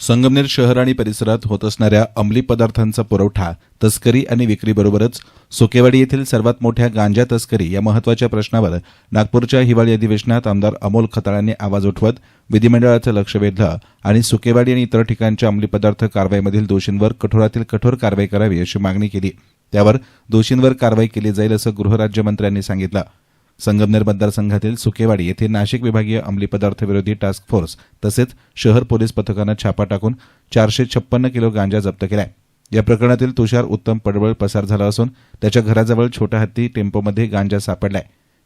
संगमनेर शहर आणि परिसरात होत असणाऱ्या अंमली पदार्थांचा पुरवठा तस्करी आणि विक्रीबरोबरच सुकेवाडी येथील सर्वात मोठ्या गांजा तस्करी या महत्त्वाच्या प्रश्नावर नागपूरच्या हिवाळी अधिवेशनात आमदार अमोल खताळांनी आवाज उठवत विधिमंडळाचं लक्ष वेधलं आणि सुकेवाडी आणि इतर ठिकाणच्या अंमली पदार्थ कारवाईमधील दोषींवर कठोरातील कठोर कारवाई करावी अशी मागणी केली. त्यावर दोषींवर कारवाई केली जाईल असं गृहराज्यमंत्र्यांनी सांगितलं. संगमनेर मतदारसंघातील सुकेवाडी येथे नाशिक विभागीय अंमली पदार्थ विरोधी टास्क फोर्स तसेच शहर पोलीस पथकानं छापा टाकून चारशे छप्पन्न किलो गांजा जप्त केलाय. या प्रकरणातील तुषार उत्तम पडवळ पसार झाला असून त्याच्या घराजवळ छोटा हत्ती टेम्पोमध्ये गांजा सापडलाय.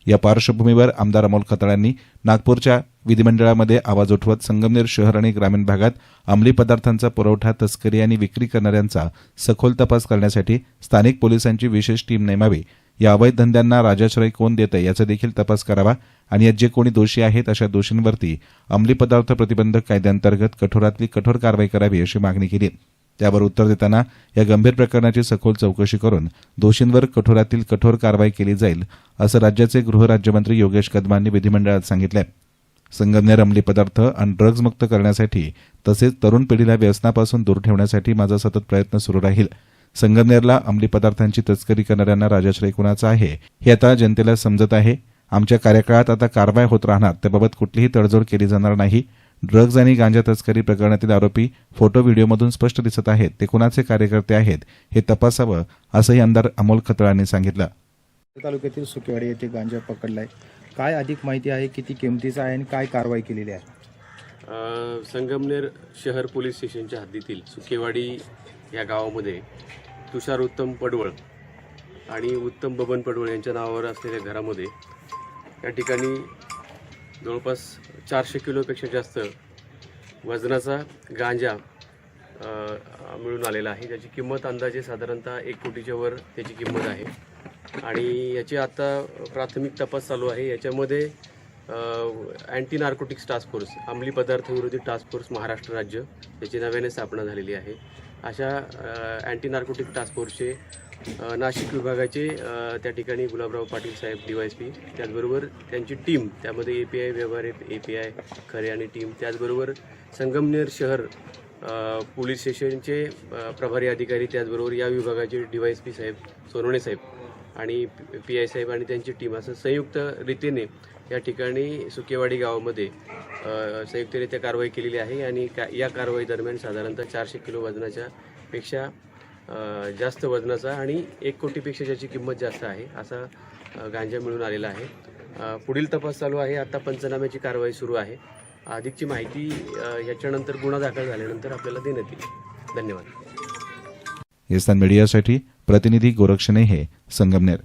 या पार्श्वभूमीवर आमदार अमोल खताळांनी नागपूरच्या विधिमंडळामध्ये आवाज उठवत संगमनेर शहर आणि ग्रामीण भागात अंमली पदार्थांचा पुरवठा तस्करी आणि विक्री करणाऱ्यांचा सखोल तपास करण्यासाठी स्थानिक पोलिसांची विशेष टीम नेमावी या अवैध धंद्यांना राजाश्रय कोण देतं याचा देखील तपास करावा. आणि यात जे कोणी दोषी आहेत अशा दोषींवरती अंमली पदार्थ प्रतिबंधक कायद्यांतर्गत कठोरातली कठोर कारवाई करावी अशी मागणी केली. त्यावर उत्तर देताना या गंभीर प्रकरणाची सखोल चौकशी करून दोषींवर कठोरातील कठोर कारवाई केली जाईल असं राज्याचे गृहराज्यमंत्री योगेश कदमांनी विधिमंडळात सांगितलं संगमनेर अंमली पदार्थ आणि ड्रग्ज मुक्त करण्यासाठी तसेच तरुण पिढीला व्यसनापासून दूर ठेवण्यासाठी माझा सतत प्रयत्न सुरू राहील. संगमनेरला अंमली पदार्थांची तस्करी करणाऱ्यांना राजाश्रय कुणाचा आहे. हे आता जनतेला समजत आहे. आमच्या कार्यकाळात आता कारवाई होत राहणार. त्याबाबत कुठलीही तडजोड केली जाणार नाही. ड्रग्ज आणि गांजा तस्करी प्रकरणातील आरोपी फोटो व्हिडिओमधून स्पष्ट दिसत आहेत. ते कुणाचे कार्यकर्ते आहेत हे तपासावं असंही आमदार अमोल खतळांनी सांगितलं. तालुक्यातील सुकेवाडी येथे गांजा पकडलाय. काय अधिक माहिती आहे? किती किमतीचा आहे? आणि काय कारवाई केलेली आहे? संगमनेर शहर पोलीस स्टेशनच्या हद्दीतील सुकेवाडी या गावामध्ये तुषार उत्तम पडवळ आणि उत्तम बबन पडवळ यांच्या नावावर असलेल्या घरामध्ये या ठिकाणी जवळपास चारशे किलोपेक्षा जास्त वजनाचा गांजा मिळून आलेला आहे. त्याची किंमत अंदाजे साधारणतः एक कोटीच्या वर त्याची किंमत आहे. आणि याची आता प्राथमिक तपास चालू आहे. याच्यामध्ये अँटी नार्कोटिक्स टास्क फोर्स अंमली पदार्थविरोधी टास्क फोर्स महाराष्ट्र राज्य याची नव्याने स्थापना झालेली आहे. अशा अँटी नार्कोटिक टास्क फोर्सचे नाशिक विभागाचे त्या ठिकाणी गुलाबराव पाटील साहेब डी वाय एस पी त्याचबरोबर त्यांची टीम त्यामध्ये ए पी आय व्यवहार ए पी आय खरे आणि टीम त्याचबरोबर संगमनेर शहर पोलीस स्टेशनचे प्रभारी अधिकारी त्याचबरोबर या विभागाचे डी वाय एस पी साहेब सोनवणे साहेब. आणि पी आय साहेब आणि त्यांची टीम असं संयुक्त रीतीने या ठिकाणी सुकेवाडी गावामध्ये संयुक्तरित्या कारवाई केलेली आहे आणि का या कारवाई दरम्यान साधारणतः चारशे किलो वजनाच्या पेक्षा जास्त वजनाचा आणि एक कोटीपेक्षा ज्याची किंमत जास्त आहे असा गांजा मिळून आलेला आहे. पुढील तपास चालू आहे. आता पंचनाम्याची कारवाई सुरू आहे. अधिकची माहिती याच्यानंतर गुन्हा दाखल झाल्यानंतर आपल्याला देण्यात येईल. धन्यवाद. हिंदुस्तान मीडियासाठी प्रतिनिधी गोरक्षणे हे संगमनेर